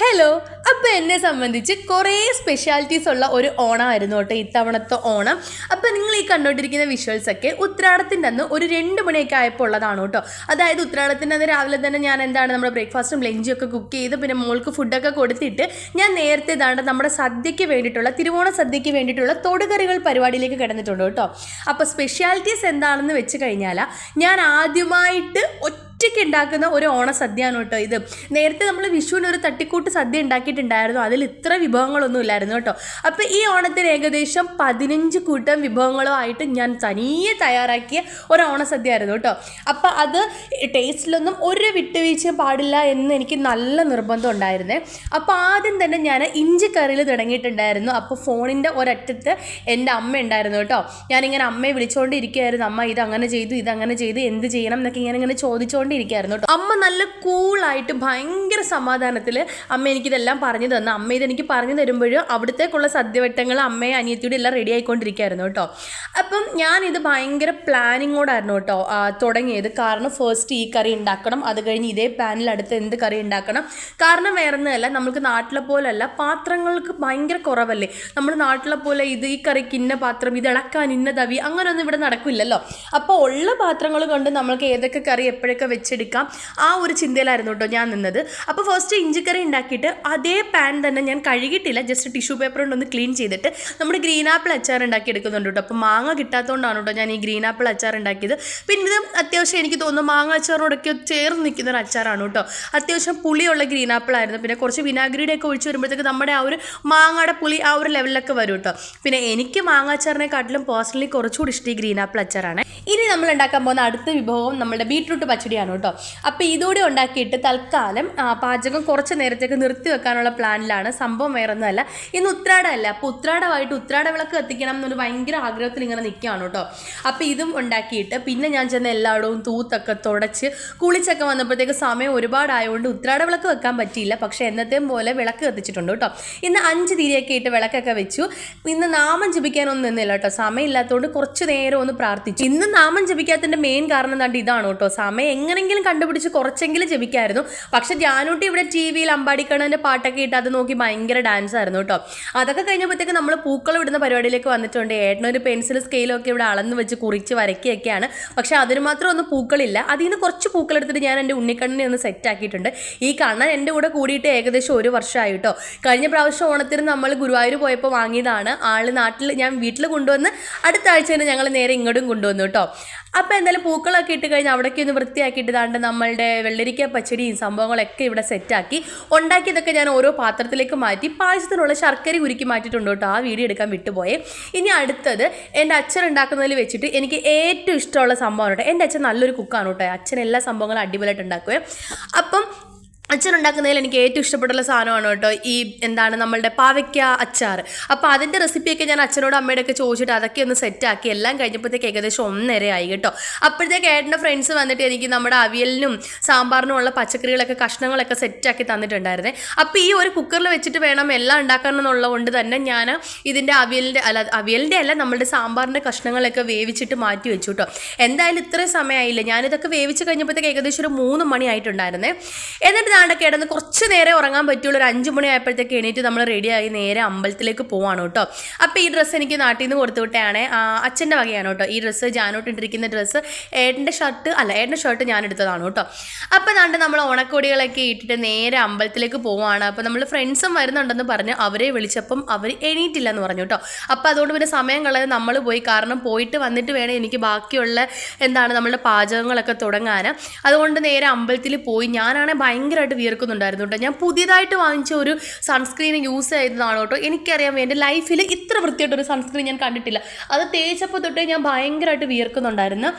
Hello അപ്പോൾ എന്നെ സംബന്ധിച്ച് കുറേ സ്പെഷ്യാലിറ്റീസ് ഉള്ള ഒരു ഓണമായിരുന്നു കേട്ടോ ഇത്തവണത്തെ ഓണം. അപ്പോൾ നിങ്ങൾ ഈ കണ്ടുകൊണ്ടിരിക്കുന്ന വിഷ്വൽസ് ഒക്കെ ഉത്രാടത്തിന്റെ അന്ന് ഒരു രണ്ട് മണിയൊക്കെ ആയപ്പോൾ ഉള്ളതാണ് കേട്ടോ. അതായത് ഉത്രാടത്തിന്റെ അന്ന് രാവിലെ തന്നെ ഞാൻ എന്താണ് നമ്മുടെ ബ്രേക്ക്ഫാസ്റ്റും ലഞ്ചും ഒക്കെ കുക്ക് ചെയ്ത് പിന്നെ മോൾക്ക് ഫുഡൊക്കെ കൊടുത്തിട്ട് ഞാൻ നേരത്തെ ഇതാണ്ട് നമ്മുടെ സദ്യയ്ക്ക് വേണ്ടിയിട്ടുള്ള തിരുവോണ സദ്യയ്ക്ക് വേണ്ടിയിട്ടുള്ള തൊടുകറികൾ പരിപാടിയിലേക്ക് കിടന്നിട്ടുണ്ട് കേട്ടോ. അപ്പോൾ സ്പെഷ്യാലിറ്റീസ് എന്താണെന്ന് വെച്ച് കഴിഞ്ഞാൽ ഞാൻ ആദ്യമായിട്ട് ഒറ്റയ്ക്ക് ഉണ്ടാക്കുന്ന ഒരു ഓണസദ്യയാണ് കേട്ടോ ഇത്. നേരത്തെ നമ്മൾ വിഷുവിന് ഒരു തട്ടിക്കൂട്ട് സദ്യ ഉണ്ടാക്കിയിട്ടുണ്ടായിരുന്നു. അതിൽ ഇത്ര വിഭവങ്ങളൊന്നും ഇല്ലായിരുന്നു കേട്ടോ. അപ്പോൾ ഈ ഓണത്തിന് ഏകദേശം പതിനഞ്ച് കൂട്ടം വിഭവങ്ങളുമായിട്ട് ഞാൻ തനിയെ തയ്യാറാക്കിയ ഒരു ഓണസദ്യ ആയിരുന്നു കേട്ടോ. അപ്പോൾ അത് ടേസ്റ്റിലൊന്നും ഒരു വിട്ടുവീഴ്ചയും പാടില്ല എന്ന് എനിക്ക് നല്ല നിർബന്ധം ഉണ്ടായിരുന്നേ. അപ്പോൾ ആദ്യം തന്നെ ഞാൻ ഇഞ്ചി കറിയിൽ തുടങ്ങിയിട്ടുണ്ടായിരുന്നു. അപ്പോൾ ഫോണിന്റെ ഒരറ്റത്ത് എന്റെ അമ്മ ഉണ്ടായിരുന്നു കേട്ടോ. ഞാനിങ്ങനെ അമ്മയെ വിളിച്ചുകൊണ്ടിരിക്കുകയായിരുന്നു അമ്മ ഇത് അങ്ങനെ ചെയ്തു ഇത് അങ്ങനെ ചെയ്തു എന്ത് ചെയ്യണം? എന്നൊക്കെ ഇങ്ങനെ ഇങ്ങനെ ചോദിച്ചുകൊണ്ടിരിക്കുകയായിരുന്നു കേട്ടോ. അമ്മ നല്ല കൂളായിട്ട് ഭയങ്കര സമാധാനത്തിൽ അമ്മ എനിക്കിതെല്ലാം പറഞ്ഞു തന്നു. അമ്മ ഇതെനിക്ക് പറഞ്ഞു തരുമ്പോഴും അവിടത്തേക്കുള്ള സദ്യവട്ടങ്ങൾ അമ്മയെ അനിയത്തിയുടെ എല്ലാം റെഡി ആയിക്കൊണ്ടിരിക്കുകയായിരുന്നു കേട്ടോ. അപ്പം ഞാനിത് ഭയങ്കര പ്ലാനിങ്ങോടായിരുന്നു കേട്ടോ തുടങ്ങിയത്. കാരണം ഫസ്റ്റ് ഈ കറി ഉണ്ടാക്കണം അത് കഴിഞ്ഞ് ഇതേ പാനിൽ അടുത്ത് എന്ത് കറി ഉണ്ടാക്കണം. കാരണം വേറൊന്നുമല്ല നമുക്ക് നാട്ടിലെ പോലല്ല പാത്രങ്ങൾക്ക് ഭയങ്കര കുറവല്ലേ. നമ്മൾ നാട്ടിലെ പോലെ ഇത് ഈ കറിക്ക് ഇന്ന പാത്രം ഇത് ഇളക്കാൻ ഇന്ന തവി അങ്ങനെയൊന്നും ഇവിടെ നടക്കില്ലല്ലോ. അപ്പോൾ ഉള്ള പാത്രങ്ങൾ കൊണ്ട് നമ്മൾക്ക് ഏതൊക്കെ കറി എപ്പോഴൊക്കെ വെച്ചെടുക്കാം. ആ ഒരു ചിന്തയിലായിരുന്നു കേട്ടോ ഞാൻ നിന്നത്. അപ്പോൾ ഫസ്റ്റ് ഇഞ്ചിക്കറി ഉണ്ടാക്കിയിട്ട് അതേ പാൻ തന്നെ ഞാൻ കഴുകിയിട്ടില്ല. ജസ്റ്റ് ടിഷ്യൂ പേപ്പർ കൊണ്ടൊന്ന് ക്ലീൻ ചെയ്തിട്ട് നമ്മുടെ ഗ്രീൻ ആപ്പിൾ അച്ചാർ ഉണ്ടാക്കി എടുക്കുന്നുണ്ട് കേട്ടോ. അപ്പോൾ മാങ്ങ കിട്ടാത്തതുകൊണ്ടാണ് കേട്ടോ ഞാൻ ഈ ഗ്രീൻ ആപ്പിൾ അച്ചാർ ഉണ്ടാക്കിയത്. പിന്നെ ഇത് അത്യാവശ്യം എനിക്ക് തോന്നുന്നു മാങ്ങ അച്ചാറിനോടൊക്കെ ചേർന്ന് നിൽക്കുന്ന ഒരു അച്ചാറാണ് കേട്ടോ. അത്യാവശ്യം പുളിയുള്ള ഗ്രീൻ ആപ്പിൾ ആയിരുന്നു. പിന്നെ കുറച്ച് വിനാഗിരിയുടെ ഒക്കെ ഒഴിച്ച് വരുമ്പോഴത്തേക്ക് നമ്മുടെ ആ ഒരു മാങ്ങയുടെ പുളി ആ ഒരു ലെവലിലൊക്കെ വരും കേട്ടോ. പിന്നെ എനിക്ക് മാങ്ങ അച്ചാറിനെക്കാട്ടിലും പേഴ്സണലി കുറച്ചുകൂടി ഇഷ്ടം ഈ ഗ്രീൻ ആപ്പിൾ അച്ചാറാണ്. ഇനി നമ്മൾ ഉണ്ടാക്കാൻ പോകുന്ന അടുത്ത വിഭവം നമ്മുടെ ബീട്രൂട്ട് പച്ചടിയാണ്. കേട്ടോ. അപ്പോൾ ഇതോടെ ഉണ്ടാക്കിയിട്ട് തൽക്കാലം പാചകം കുറച്ച് നേരത്തേക്ക് നിർത്തി വെക്കാനുള്ള പ്ലാനിലാണ്. സംഭവം വേറൊന്നുമല്ല. ഇന്ന് ഉത്രാടമല്ല. അപ്പോൾ ഉത്രാടമായിട്ട് ഉത്രാട വിളക്ക് കത്തിക്കണം എന്നൊരു ഭയങ്കര ആഗ്രഹത്തിൽ ഇങ്ങനെ നിൽക്കുകയാണ് കേട്ടോ. അപ്പോൾ ഇതും ഉണ്ടാക്കിയിട്ട് പിന്നെ ഞാൻ ചെന്ന് എല്ലായിടവും തൂത്തൊക്കെ തുടച്ച് കുളിച്ചൊക്കെ വന്നപ്പോഴത്തേക്ക് സമയം ഒരുപാടായതുകൊണ്ട് ഉത്രാട വിളക്ക് വെക്കാൻ പറ്റിയില്ല. പക്ഷേ എന്നത്തെയും പോലെ വിളക്ക് കത്തിച്ചിട്ടുണ്ട് കേട്ടോ. ഇന്ന് അഞ്ച് തിരിയൊക്കെ ഇട്ട് വിളക്കൊക്കെ വെച്ചു. ഇന്ന് നാമം ജപിക്കാനൊന്നും നിന്നില്ല കേട്ടോ. സമയമില്ലാത്തതുകൊണ്ട് കുറച്ച് നേരം ഒന്ന് പ്രാർത്ഥിച്ചു. ഇന്ന് നാമം ജപിക്കാത്തതിന്റെ മെയിൻ കാരണം എന്താണ്ട് ഇതാണ് കേട്ടോ. സമയം എങ്ങനെങ്കിലും കണ്ടുപിടിച്ച് കുറച്ചെങ്കിലും ജപിക്കായിരുന്നു. പക്ഷെ ജാനൂട്ടി ഇവിടെ ടി വിയിൽ അമ്പാടിക്കണ്ണന്റെ പാട്ടൊക്കെ ഇട്ട് അത് നോക്കി ഭയങ്കര ഡാൻസ് ആയിരുന്നു കേട്ടോ. അതൊക്കെ കഴിഞ്ഞപ്പോഴത്തേക്ക് നമ്മൾ പൂക്കൾ ഇടുന്ന പരിപാടിയിലേക്ക് വന്നിട്ടുണ്ട്. ഏട്ടനൊരു പെൻസിൽ സ്കെയിലൊക്കെ ഇവിടെ അളന്ന് വെച്ച് കുറിച്ച് വരയ്ക്കുകയൊക്കെയാണ്. പക്ഷെ അതിന് മാത്രം ഒന്നും പൂക്കളില്ല. അതിൽ നിന്ന് കുറച്ച് പൂക്കൾ എടുത്തിട്ട് ഞാൻ എന്റെ ഉണ്ണിക്കണ്ണനെ ഒന്ന് സെറ്റ് ആക്കിയിട്ടുണ്ട്. ഈ കണ്ണൻ എന്റെ കൂടെ കൂടിയിട്ട് ഏകദേശം ഒരു വർഷമായി കേട്ടോ. കഴിഞ്ഞ പ്രാവശ്യം ഓണത്തിന് നമ്മൾ ഗുരുവായൂർ പോയപ്പോൾ വാങ്ങിയതാണ്. ആൾ നാട്ടിൽ ഞാൻ വീട്ടിൽ കൊണ്ടുവന്ന് അടുത്ത ആഴ്ച തന്നെ ഞങ്ങൾ നേരെ ഇങ്ങോട്ടും കൊണ്ടുവന്നു കേട്ടോ. അപ്പോൾ എന്തായാലും പൂക്കളൊക്കെ ഇട്ട് കഴിഞ്ഞാൽ അവിടേക്ക് ഒന്ന് വൃത്തിയാക്കിയിട്ട് ഇതാണ്ട് നമ്മളുടെ വെള്ളരിക്ക പച്ചടിയും സംഭവങ്ങളൊക്കെ ഇവിടെ സെറ്റാക്കി. ഉണ്ടാക്കിയതൊക്കെ ഞാൻ ഓരോ പാത്രത്തിലേക്ക് മാറ്റി പായസത്തിനുള്ള ശർക്കര ഉരുക്കി മാറ്റിയിട്ടുണ്ട് കേട്ടോ. ആ വീഡിയോ എടുക്കാൻ വിട്ടുപോയെ. ഇനി അടുത്തത് എന്റെ അച്ഛൻ ഉണ്ടാക്കുന്നതിൽ വെച്ചിട്ട് എനിക്ക് ഏറ്റവും ഇഷ്ടമുള്ള സംഭവമാണ് കേട്ടോ. എന്റെ അച്ഛൻ നല്ലൊരു കുക്കാണ് കേട്ടോ. അച്ഛൻ എല്ലാ സംഭവങ്ങളും അടിപൊളിയായിട്ട് ഉണ്ടാക്കുകയും. അപ്പം അച്ഛൻ ഉണ്ടാക്കുന്നതിൽ എനിക്ക് ഏറ്റവും ഇഷ്ടപ്പെട്ടുള്ള സാധനമാണ് കേട്ടോ ഈ എന്താണ് നമ്മളുടെ പാവയ്ക്ക അച്ചാർ. അപ്പോൾ അതിന്റെ റെസിപ്പിയൊക്കെ ഞാൻ അച്ഛനോടും അമ്മയോടൊക്കെ ചോദിച്ചിട്ട് അതൊക്കെ ഒന്ന് സെറ്റാക്കി എല്ലാം കഴിഞ്ഞപ്പോഴത്തേക്ക് ഏകദേശം ഒന്നര ആയി കേട്ടോ. അപ്പോഴത്തേക്ക് ഏട്ടന്റെ ഫ്രണ്ട്സ് വന്നിട്ട് എനിക്ക് നമ്മുടെ അവിയലിനും സാമ്പാറിനും ഉള്ള പച്ചക്കറികളൊക്കെ കഷ്ണങ്ങളൊക്കെ സെറ്റാക്കി തന്നിട്ടുണ്ടായിരുന്നേ. അപ്പോൾ ഈ ഒരു കുക്കറിൽ വെച്ചിട്ട് വേണം എല്ലാം ഉണ്ടാക്കാനെന്നുള്ളത് കൊണ്ട് തന്നെ ഞാൻ ഇതിന്റെ അവിയലിന്റെ അല്ല അവിയലിന്റെ അല്ല നമ്മുടെ സാമ്പാറിന്റെ കഷ്ണങ്ങളൊക്കെ വേവിച്ചിട്ട് മാറ്റി വെച്ചു കേട്ടോ. എന്തായാലും ഇത്രയും സമയമായില്ല? ഞാനിതൊക്കെ വേവിച്ച് കഴിഞ്ഞപ്പോഴത്തേക്ക് ഏകദേശം ഒരു മൂന്ന് മണി ആയിട്ടുണ്ടായിരുന്നേ എന്നിട്ട് ദാണ്ട കിടന്ന് കുറച്ച് നേരെ ഉറങ്ങാൻ പറ്റുള്ളൂ. ഒരു അഞ്ച് മണി ആയപ്പോഴത്തേക്ക് എണീറ്റ് നമ്മൾ റെഡിയായി നേരെ അമ്പലത്തിലേക്ക് പോവാണ് കേട്ടോ. അപ്പോൾ ഈ ഡ്രസ്സ് എനിക്ക് നാട്ടിൽ നിന്ന് കൊടുത്തു വിട്ടതാണ്. അച്ഛന്റെ വകയാണ് കേട്ടോ. ഈ ഡ്രസ്സ് ജാനോട്ടിട്ടിരിക്കുന്ന ഡ്രസ്സ് ഏട്ടന്റെ ഷർട്ട് അല്ല ഏട്ടന്റെ ഷർട്ട് ഞാൻ എടുത്തതാണ് കേട്ടോ. അപ്പോൾ നാണ്ട് നമ്മൾ ഓണക്കോടികളൊക്കെ ഇട്ടിട്ട് നേരെ അമ്പലത്തിലേക്ക് പോവാണ്. അപ്പോൾ നമ്മൾ ഫ്രണ്ട്സും വരുന്നുണ്ടെന്ന് പറഞ്ഞ് അവരെ വിളിച്ചപ്പം അവർ എണീറ്റില്ല എന്ന് പറഞ്ഞു കേട്ടോ. അപ്പോൾ അതുകൊണ്ട് പിന്നെ സമയം കളയാതെ നമ്മൾ പോയി. കാരണം പോയിട്ട് വന്നിട്ട് വേണം എനിക്ക് ബാക്കിയുള്ള എന്താണ് നമ്മളുടെ പാചകങ്ങളൊക്കെ തുടങ്ങാൻ അതുകൊണ്ട് നേരെ അമ്പലത്തിൽ പോയി. ഞാനാണെങ്കിൽ ഭയങ്കരമായിട്ട് വിയർക്കുന്നുണ്ടായിരുന്നു കേട്ടോ. ഞാൻ പുതിയതായിട്ട് വാങ്ങിച്ച ഒരു സൺസ്ക്രീൻ യൂസ് ചെയ്തതാണ് കേട്ടോ. എനിക്കറിയാം എന്റെ ലൈഫിൽ ഇത്ര വൃത്തിയായിട്ടൊരു സൺസ്ക്രീൻ ഞാൻ കണ്ടിട്ടില്ല. അത് തേച്ചപ്പോൾ തൊട്ടേ ഞാൻ ഭയങ്കരമായിട്ട് വിയർക്കുന്നുണ്ടായിരുന്നു.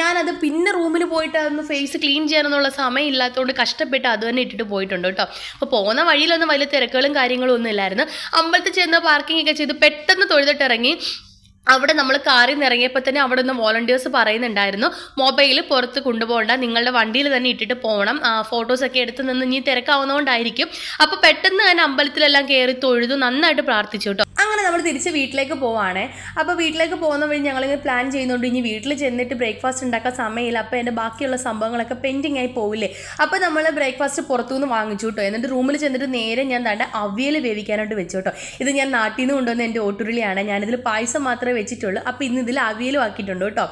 ഞാനത് പിന്നെ റൂമിൽ പോയിട്ട് അതൊന്ന് ഫേസ് ക്ലീൻ ചെയ്യാനൊന്നുള്ള സമയം ഇല്ലാത്തതുകൊണ്ട് കഷ്ടപ്പെട്ട് അത് തന്നെ ഇട്ടിട്ട് പോയിട്ടുണ്ട് കേട്ടോ. അപ്പോൾ പോകുന്ന വഴിയിലൊന്നും വലിയ തിരക്കുകളും കാര്യങ്ങളും ഒന്നും ഇല്ലായിരുന്നു. അമ്പലത്തിൽ ചെന്ന് പാർക്കിംഗ് ഒക്കെ ചെയ്ത് പെട്ടെന്ന് തൊഴുതിട്ടിറങ്ങി അവിടെ നമ്മൾ കാറിൽ നിന്ന് ഇറങ്ങിയപ്പോൾ തന്നെ അവിടെ നിന്ന് വോളണ്ടിയേഴ്സ് പറയുന്നുണ്ടായിരുന്നു മൊബൈൽ പുറത്ത് കൊണ്ടുപോകണ്ട നിങ്ങളുടെ വണ്ടിയിൽ തന്നെ ഇട്ടിട്ട് പോകണം ഫോട്ടോസൊക്കെ എടുത്ത് നിന്ന് ഇനി തിരക്കാവുന്നതുകൊണ്ടായിരിക്കും. അപ്പോൾ പെട്ടെന്ന് തന്നെ അമ്പലത്തിലെല്ലാം കയറി തൊഴുതു നന്നായിട്ട് പ്രാർത്ഥിച്ചു കേട്ടോ. അങ്ങനെ നമ്മൾ തിരിച്ച് വീട്ടിലേക്ക് പോവാണ്. അപ്പോൾ വീട്ടിലേക്ക് പോകുന്ന വഴി ഞങ്ങളിങ്ങനെ പ്ലാൻ ചെയ്യുന്നുണ്ട്. ഇനി വീട്ടിൽ ചെന്നിട്ട് ബ്രേക്ക്ഫാസ്റ്റ് ഉണ്ടാക്കാൻ സമയമില്ല. അപ്പോൾ എന്റെ ബാക്കിയുള്ള സംഭവങ്ങളൊക്കെ പെൻഡിങ് ആയി പോവില്ലേ? അപ്പോൾ നമ്മൾ ബ്രേക്ക്ഫാസ്റ്റ് പുറത്തുനിന്ന് വാങ്ങിച്ചു കേട്ടോ. എന്നിട്ട് റൂമിൽ ചെന്നിട്ട് നേരെ ഞാൻ തന്റെ അവിയൽ വേവിക്കാനായിട്ട് വെച്ചു കേട്ടോ. ഇത് ഞാൻ നാട്ടിൽ നിന്ന് കൊണ്ടുവന്ന എന്റെ ഓട്ടുരുളിയാണ്. ഞാനിതിൽ പായസം മാത്രമേ വെച്ചിട്ടുള്ളൂ. അപ്പോൾ ഇന്ന് ഇതിൽ അവിയലും ആക്കിയിട്ടുണ്ട് കേട്ടോ.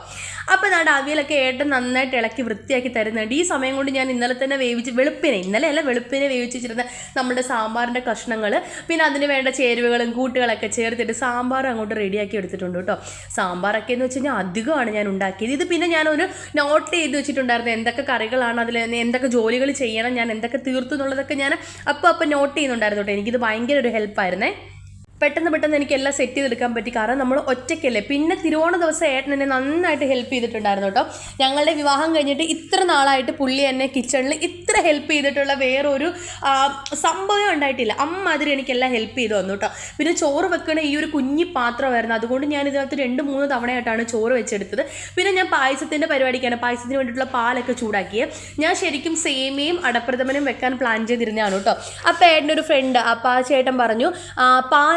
അപ്പോൾ നാട് അവിയലൊക്കെ ഏട്ടൻ നന്നായിട്ട് ഇളക്കി വൃത്തിയാക്കി തരുന്നുണ്ട്. ഈ സമയം കൊണ്ട് ഞാൻ ഇന്നലെ തന്നെ വേവിച്ച് വെളുപ്പിനെ ഇന്നലെ അല്ല വെളുപ്പിനെ വേവിച്ച് വെച്ചിരുന്ന നമ്മുടെ സാമ്പാറിന്റെ കഷ്ണങ്ങൾ പിന്നെ അതിന് വേണ്ട ചേരുവകളും കൂട്ടുകളൊക്കെ ചേർത്തിട്ട് സാമ്പാർ അങ്ങോട്ട് റെഡിയാക്കി എടുത്തിട്ടുണ്ട് കേട്ടോ. സാമ്പാറൊക്കെ എന്ന് വെച്ച് കഴിഞ്ഞാൽ അധികമാണ് ഞാൻ ഉണ്ടാക്കിയത്. ഇത് പിന്നെ ഞാനൊരു നോട്ട് ചെയ്ത് വെച്ചിട്ടുണ്ടായിരുന്നു. എന്തൊക്കെ കറികളാണ് അതിൽ എന്തൊക്കെ ജോലികൾ ചെയ്യണം ഞാൻ എന്തൊക്കെ തീർത്തു എന്നുള്ളതൊക്കെ ഞാൻ അപ്പോൾ അപ്പോൾ നോട്ട് ചെയ്യുന്നുണ്ടായിരുന്നു കേട്ടോ. എനിക്കിത് ഭയങ്കര ഒരു ഹെൽപ്പായിരുന്നേ പെട്ടെന്ന് പെട്ടെന്ന് എനിക്ക് എല്ലാം സെറ്റ് ചെയ്തെടുക്കാൻ പറ്റി. കാരണം നമ്മൾ ഒറ്റയ്ക്കല്ലേ. പിന്നെ തിരുവോണ ദിവസം ഏട്ടൻ എന്നെ നന്നായിട്ട് ഹെൽപ്പ് ചെയ്തിട്ടുണ്ടായിരുന്നു കേട്ടോ. ഞങ്ങളുടെ വിവാഹം കഴിഞ്ഞിട്ട് ഇത്ര നാളായിട്ട് പുള്ളി എന്നെ കിച്ചണിൽ ഇത്ര ഹെൽപ്പ് ചെയ്തിട്ടുള്ള വേറൊരു സംഭവം ഉണ്ടായിട്ടില്ല. അമ്മ അതിൽ എനിക്കെല്ലാം ഹെൽപ്പ് ചെയ്ത് വന്നു കേട്ടോ. പിന്നെ ചോറ് വെക്കണ ഈ ഒരു കുഞ്ഞി പാത്രമായിരുന്നു. അതുകൊണ്ട് ഞാൻ ഇതിനകത്ത് രണ്ട് മൂന്ന് തവണയായിട്ടാണ് ചോറ് വെച്ചെടുത്തത്. പിന്നെ ഞാൻ പായസത്തിന്റെ പരിപാടിക്കാണ്. പായസത്തിന് വേണ്ടിയിട്ടുള്ള പാലൊക്കെ ചൂടാക്കിയത് ഞാൻ ശരിക്കും സേമിയയും അടപ്രഥമനും വെക്കാൻ പ്ലാൻ ചെയ്തിരുന്നതാണ് കേട്ടോ. അപ്പോൾ ഏട്ടന്റെ ഒരു ഫ്രണ്ട് അപ്പോൾ ആ ചേട്ടൻ പറഞ്ഞു ആ,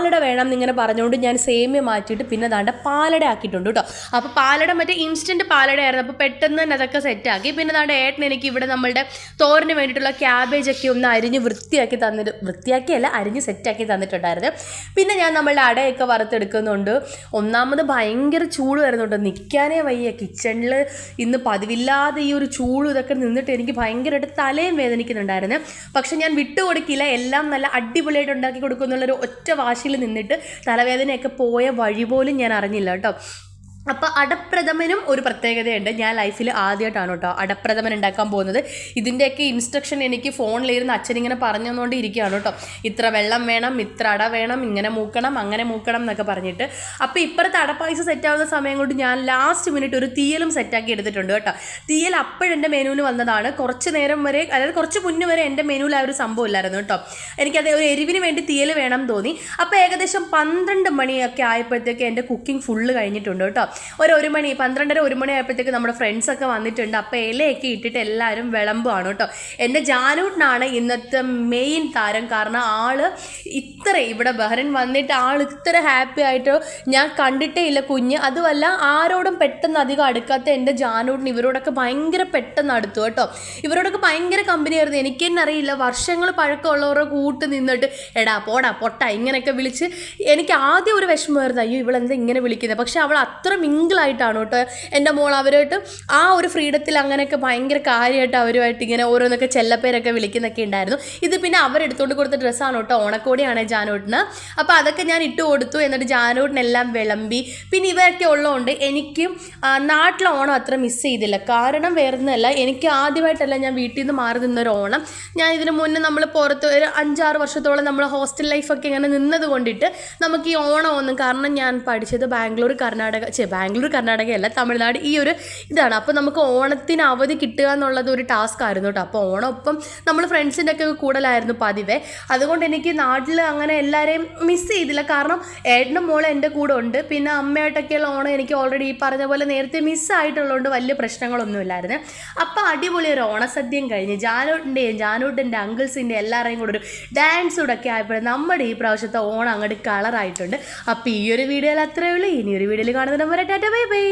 പാലട വേണം എന്നിങ്ങനെ പറഞ്ഞുകൊണ്ട് ഞാൻ സേമിയ മാറ്റിയിട്ട് പിന്നെ ദാണ്ട പാലട ആക്കിയിട്ടുണ്ട് കേട്ടോ. അപ്പോൾ പാലട മറ്റേ ഇൻസ്റ്റന്റ് പാലട ആയിരുന്നു അപ്പോൾ പെട്ടെന്ന് തന്നെ അതൊക്കെ സെറ്റാക്കി പിന്നെ ദാണ്ട ഏട്ടൻ എനിക്ക് ഇവിടെ നമ്മളുടെ തോറിന് വേണ്ടിയിട്ടുള്ള ക്യാബേജ് ഒക്കെ ഒന്ന് അരിഞ്ഞ് വൃത്തിയാക്കി തന്നിട്ട് വൃത്തിയാക്കിയല്ല അരിഞ്ഞ് സെറ്റാക്കി തന്നിട്ടുണ്ടായിരുന്നു. പിന്നെ ഞാൻ നമ്മളുടെ അടയൊക്കെ വറുത്തെടുക്കുന്നുണ്ട്. ഒന്നാമത് ഭയങ്കര ചൂട് വരുന്നുണ്ട് നിൽക്കാനേ വയ്യ. കിച്ചണിൽ ഇന്ന് പതിവില്ലാതെ ഈ ഒരു ചൂട് ഇതൊക്കെ നിന്നിട്ട് എനിക്ക് ഭയങ്കരമായിട്ട് തലയും വേദനിക്കുന്നുണ്ടായിരുന്നു. പക്ഷെ ഞാൻ വിട്ടുകൊടുക്കില്ല. എല്ലാം നല്ല അടിപൊളിയായിട്ട് ഉണ്ടാക്കി കൊടുക്കുന്നുള്ളൊരു ഒറ്റ വാശിയിൽ നിന്നിട്ട് തലവേദനയൊക്കെ പോയ വഴി പോലും ഞാൻ അറിഞ്ഞില്ല കേട്ടോ. അപ്പോൾ അടപ്രഥമനും ഒരു പ്രത്യേകതയുണ്ട്. ഞാൻ ലൈഫിൽ ആദ്യമായിട്ടാണ് കേട്ടോ അടപ്രഥമൻ ഉണ്ടാക്കാൻ പോകുന്നത്. ഇതിന്റെയൊക്കെ ഇൻസ്ട്രക്ഷൻ എനിക്ക് ഫോണിലിരുന്ന് അച്ഛൻ ഇങ്ങനെ പറഞ്ഞു തന്നുകൊണ്ട് ഇരിക്കുകയാണ് കേട്ടോ. ഇത്ര വെള്ളം വേണം ഇത്ര അട വേണം ഇങ്ങനെ മൂക്കണം അങ്ങനെ മൂക്കണം എന്നൊക്കെ പറഞ്ഞിട്ട്. അപ്പോൾ ഇപ്പുറത്തെ അടപ്പായസം സെറ്റാവുന്ന സമയം കൊണ്ട് ഞാൻ ലാസ്റ്റ് മിനിറ്റ് ഒരു തീയലും സെറ്റാക്കി എടുത്തിട്ടുണ്ട് കേട്ടോ. തീയൽ അപ്പോഴെന്റെ മെനുവിൽ വന്നതാണ്. കുറച്ച് നേരം വരെ അതായത് കുറച്ച് മുന്നേ വരെ എന്റെ മെനുവിൽ ആ ഒരു സംഭവം ഇല്ലായിരുന്നു കേട്ടോ. എനിക്കത് ഒരു എരിവിന് വേണ്ടി തീയൽ വേണം തോന്നി. അപ്പോൾ ഏകദേശം പന്ത്രണ്ട് മണിയൊക്കെ ആയപ്പോഴത്തേക്ക് എന്റെ കുക്കിംഗ് ഫുള്ള് കഴിഞ്ഞിട്ടുണ്ട് കേട്ടോ. ഒരു ഒരു മണി പന്ത്രണ്ടര ഒരു മണി ആയപ്പോഴത്തേക്ക് നമ്മുടെ ഫ്രണ്ട്സൊക്കെ വന്നിട്ടുണ്ട്. അപ്പോൾ ഇലയൊക്കെ ഇട്ടിട്ട് എല്ലാവരും വിളമ്പുമാണ് കേട്ടോ. എന്റെ ജാനൂട്ടിനാണ് ഇന്നത്തെ മെയിൻ താരം. കാരണം ആൾ ഇത്ര ഇവിടെ ബഹ്റൻ വന്നിട്ട് ആൾ ഇത്ര ഹാപ്പി ആയിട്ട് ഞാൻ കണ്ടിട്ടേ ഇല്ല കുഞ്ഞ്. അതുമല്ല ആരോടും പെട്ടെന്ന് അധികം അടുക്കാത്ത എന്റെ ജാനൂട്ടിന് ഇവരോടൊക്കെ ഭയങ്കര പെട്ടെന്ന് അടുത്തു കേട്ടോ. ഇവരോടൊക്കെ ഭയങ്കര കമ്പനിയായിരുന്നു എനിക്ക് തന്നെ അറിയില്ല. വർഷങ്ങൾ പഴക്കമുള്ളവരുടെ കൂട്ട് നിന്നിട്ട് എടാ പോടാ പൊട്ട ഇങ്ങനെയൊക്കെ വിളിച്ച് എനിക്ക് ആദ്യം ഒരു വിഷമമായിരുന്നു. അയ്യോ ഇവളെന്താ ഇങ്ങനെ വിളിക്കുന്നത് പക്ഷെ അവൾ അത്ര മിങ്കിളായിട്ടാണ് കേട്ടോ എന്റെ മോൾ അവരുമായിട്ട് ആ ഒരു ഫ്രീഡത്തിൽ അങ്ങനെയൊക്കെ ഭയങ്കര കാര്യമായിട്ട് അവരുമായിട്ട് ഇങ്ങനെ ഓരോന്നൊക്കെ ചെല്ലപ്പേരൊക്കെ വിളിക്കുന്നൊക്കെ ഉണ്ടായിരുന്നു. ഇത് പിന്നെ അവരെടുത്തോണ്ട് കൊടുത്ത ഡ്രസ്സാണ് കേട്ടോ ഓണക്കോടിയാണ് ജാനോട്ടിന്. അപ്പോൾ അതൊക്കെ ഞാൻ ഇട്ട് കൊടുത്തു എന്നിട്ട് ജാനോട്ടിനെല്ലാം വിളമ്പി. പിന്നെ ഇവരൊക്കെ ഉള്ളതുകൊണ്ട് എനിക്ക് നാട്ടിലെ ഓണം അത്ര മിസ് ചെയ്തില്ല. കാരണം വേറൊന്നുമല്ല എനിക്ക് ആദ്യമായിട്ടല്ല ഞാൻ വീട്ടിൽ നിന്ന് മാറി നിന്നൊരു ഓണം. ഞാൻ ഇതിന് മുന്നേ നമ്മൾ പുറത്ത് ഒരു അഞ്ചാറ് വർഷത്തോളം നമ്മൾ ഹോസ്റ്റൽ ലൈഫൊക്കെ ഇങ്ങനെ നിന്നത് കൊണ്ടിട്ട് നമുക്ക് ഈ ഓണം ഒന്നും കാരണം ഞാൻ പഠിച്ചത് ബാംഗ്ലൂർ കർണാടക ബാംഗ്ലൂർ കർണാടകയല്ല തമിഴ്നാട് ഈ ഒരു ഇതാണ്. അപ്പോൾ നമുക്ക് ഓണത്തിന് അവധി കിട്ടുക എന്നുള്ളത് ഒരു ടാസ്ക് ആയിരുന്നു കേട്ടോ അപ്പോൾ ഓണം ഒപ്പം നമ്മൾ ഫ്രണ്ട്സിന്റെ ഒക്കെ കൂടുതലായിരുന്നു പതിവേ. അതുകൊണ്ട് എനിക്ക് നാട്ടിൽ അങ്ങനെ എല്ലാവരെയും മിസ് ചെയ്തില്ല. കാരണം ഏട്ടനും മോളെ എന്റെ കൂടെ ഉണ്ട്. പിന്നെ അമ്മയായിട്ടൊക്കെയുള്ള ഓണം എനിക്ക് ഓൾറെഡി ഈ പറഞ്ഞ പോലെ നേരത്തെ മിസ്സായിട്ടുള്ളതുകൊണ്ട് വലിയ പ്രശ്നങ്ങളൊന്നുമില്ലായിരുന്നു അപ്പോൾ അടിപൊളി ഒരു ഓണസദ്യയും കഴിഞ്ഞ് ജാനോട്ടിന്റെയും ജാനോട്ടിന്റെ അങ്കിൾസിന്റെ എല്ലാവരെയും കൂടെ ഒരു ഡാൻസ് കൂടെ ഒക്കെ ആയപ്പോൾ നമ്മുടെ ഈ പ്രാവശ്യത്തെ ഓണം അങ്ങോട്ട് കളറായിട്ടുണ്ട് അപ്പോൾ ഈ ഒരു വീഡിയോയിൽ അത്രയേ ഉള്ളൂ. ഇനി ഒരു വീഡിയോയിൽ കാണുന്ന നമ്പർ ടാറ്റ ബൈ ബൈ